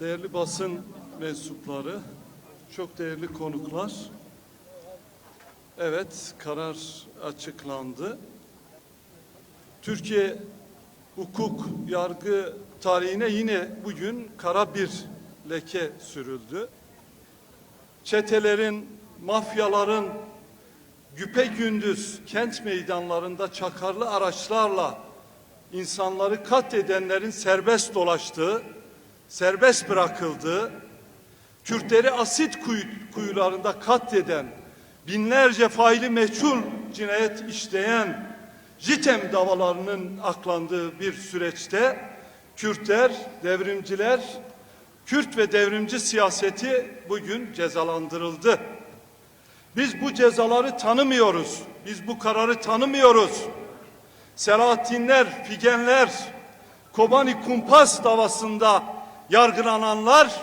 Değerli basın mensupları, çok değerli konuklar. Evet, karar açıklandı. Türkiye hukuk, yargı tarihine yine bugün kara bir leke sürüldü. Çetelerin, mafyaların güpe gündüz kent meydanlarında çakarlı araçlarla insanları katledenlerin serbest dolaştığı, serbest bırakıldığı, Kürtleri asit kuyu- kuyularında katleden, binlerce faili meçhul cinayet işleyen JITEM davalarının aklandığı bir süreçte Kürtler, devrimciler, Kürt ve devrimci siyaseti bugün cezalandırıldı. Biz bu cezaları tanımıyoruz. Biz bu kararı tanımıyoruz. Selahattinler, Figenler, Kobani Kumpas davasında yargılananlar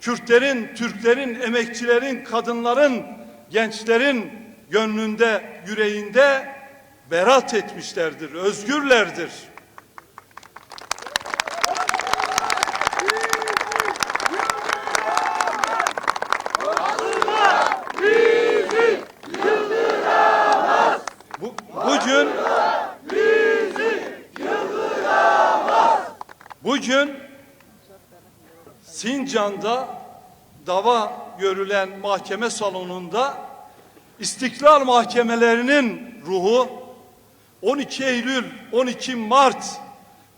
Kürtlerin, Türklerin, emekçilerin, kadınların, gençlerin gönlünde, yüreğinde berat etmişlerdir, özgürlerdir. Bu, bugün bugün Sincan'da dava görülen mahkeme salonunda İstiklal mahkemelerinin ruhu 12 Eylül 12 Mart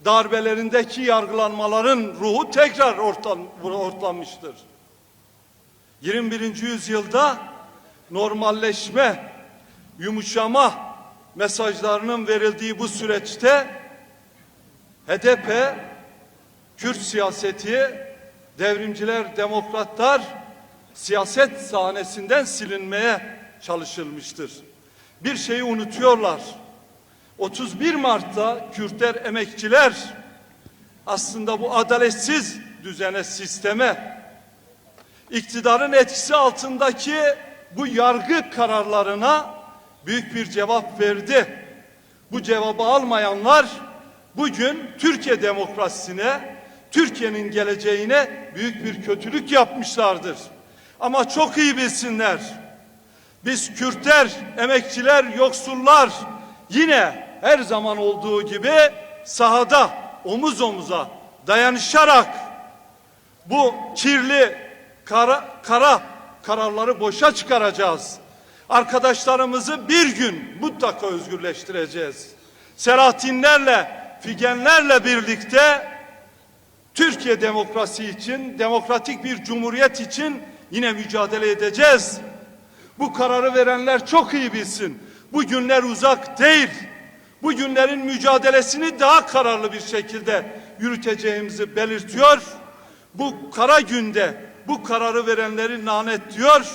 darbelerindeki yargılanmaların ruhu tekrar ortam, ortlanmıştır. 21. yüzyılda normalleşme, yumuşama mesajlarının verildiği bu süreçte HDP, Kürt siyaseti, devrimciler, demokratlar siyaset sahnesinden silinmeye çalışılmıştır. Bir şeyi unutuyorlar. 31 Mart'ta Kürtler, emekçiler aslında bu adaletsiz düzene, sisteme, iktidarın etkisi altındaki bu yargı kararlarına büyük bir cevap verdi. Bu cevabı almayanlar bugün Türkiye demokrasisine, Türkiye'nin geleceğine büyük bir kötülük yapmışlardır. Ama çok iyi bilsinler. Biz Kürtler, emekçiler, yoksullar yine her zaman olduğu gibi sahada omuz omuza dayanışarak bu kirli kara, kara kararları boşa çıkaracağız. Arkadaşlarımızı bir gün mutlaka özgürleştireceğiz. Selahattinlerle, Figenlerle birlikte Türkiye demokrasi için, demokratik bir cumhuriyet için yine mücadele edeceğiz. Bu kararı verenler çok iyi bilsin. Bu günler uzak değil. Bu günlerin mücadelesini daha kararlı bir şekilde yürüteceğimizi belirtiyor. Bu kara günde bu kararı verenleri lanetliyor.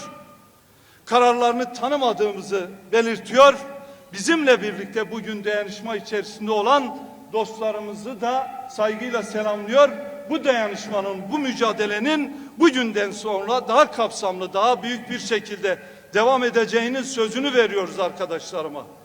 Kararlarını tanımadığımızı belirtiyor. Bizimle birlikte bugün dayanışma içerisinde olan dostlarımızı da saygıyla selamlıyor. Bu dayanışmanın, bu mücadelenin bugünden sonra daha kapsamlı, daha büyük bir şekilde devam edeceğinin sözünü veriyoruz arkadaşlarıma.